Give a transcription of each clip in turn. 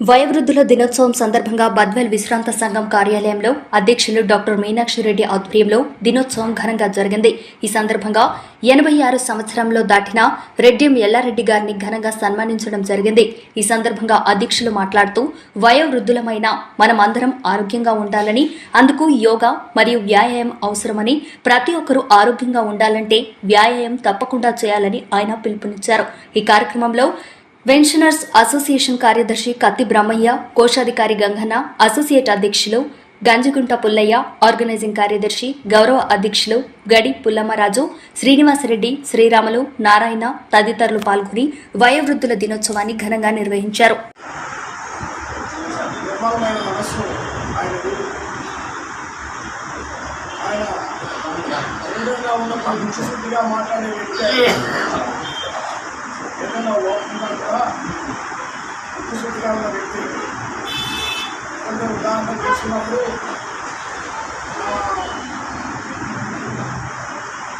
వయోవృద్ధుల దినోత్సవం సందర్భంగా బద్వెల్ విశ్రాంత సంఘం కార్యాలయంలో అధ్యక్షులు డాక్టర్ మీనాక్షిరెడ్డి ఆధ్వర్యంలో దినోత్సవం ఘనంగా జరిగింది. ఈ సందర్భంగా ఎనభై ఆరు సంవత్సరంలో దాటిన రెడ్డిం ఎల్లారెడ్డి గారిని ఘనంగా సన్మానించడం జరిగింది. ఈ సందర్భంగా అధ్యక్షులు మాట్లాడుతూ వయోవృద్ధులమైన మనం అందరం ఆరోగ్యంగా ఉండాలని అందుకు యోగా మరియు వ్యాయామం అవసరమని ప్రతి ఒక్కరూ ఆరోగ్యంగా ఉండాలంటే వ్యాయామం తప్పకుండా చేయాలని ఆయన పిలుపునిచ్చారు. ఈ కార్యక్రమంలో పెన్షనర్స్ అసోసియేషన్ కార్యదర్శి కత్తి బ్రహ్మయ్య కోశాధికారి గంగన్న అసోసియేట్ అధ్యక్షులు గంజిగుంట పుల్లయ్య ఆర్గనైజింగ్ కార్యదర్శి గౌరవ అధ్యక్షులు గడి పుల్లమ్మరాజు శ్రీనివాసరెడ్డి శ్రీరాములు నారాయణ తదితరులు పాల్గొని వయోవృద్ధుల దినోత్సవాన్ని ఘనంగా నిర్వహించారు. ఆయన శరీరంగా ఉన్నప్పుడు ముచ్చుశుద్ధిగా మాట్లాడే వ్యక్తి ఆయన. ఏదైనా లోపంగా కూడా ముచ్చుశుద్ధిగా ఉన్న వ్యక్తి. కొంచెం ఉదాహరణ చేసుకున్నప్పుడు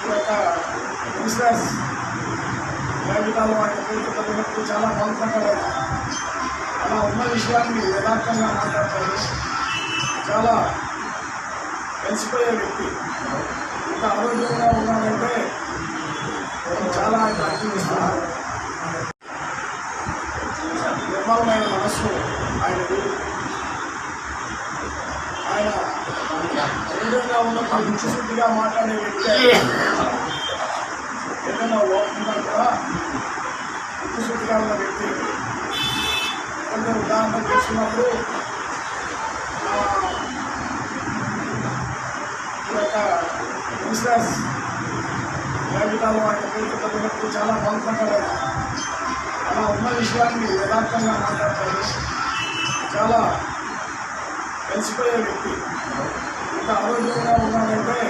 ఈ యొక్క బిజినెస్ జీవితాలు ఆయన పేరు చాలా బాధపడ్డాడు అలా ఉన్న విషయాన్ని యథార్థంగా మాట్లాడతాడు చాలా కలిసిపోయే వ్యక్తి. ఇంత ఆరోగ్యంగా ఉన్నాడంటే నేను చాలా ఆయన అర్థమిస్తున్నాను మనసు మనస్సు ఆయనది ఆయన శరీరంగా ఉన్నప్పుడు ముచ్చుశుద్ధిగా మాట్లాడే వ్యక్తి ఏదైనా లోపంగా కూడా ముచ్చుశుద్ధిగా ఉన్న వ్యక్తి కొంచెం ఉదాహరణ తీసుకున్నప్పుడు ఈ యొక్క బిజినెస్ జాబితాలో ఆయన పేరు చాలా బాధపడ్డాడు ఉన్న విషయాన్ని యథార్థంగా మాట్లాడతాడు చాలా కలిసిపోయే వ్యక్తి. ఇంత ఆరోగ్యంగా ఉన్నాడంటే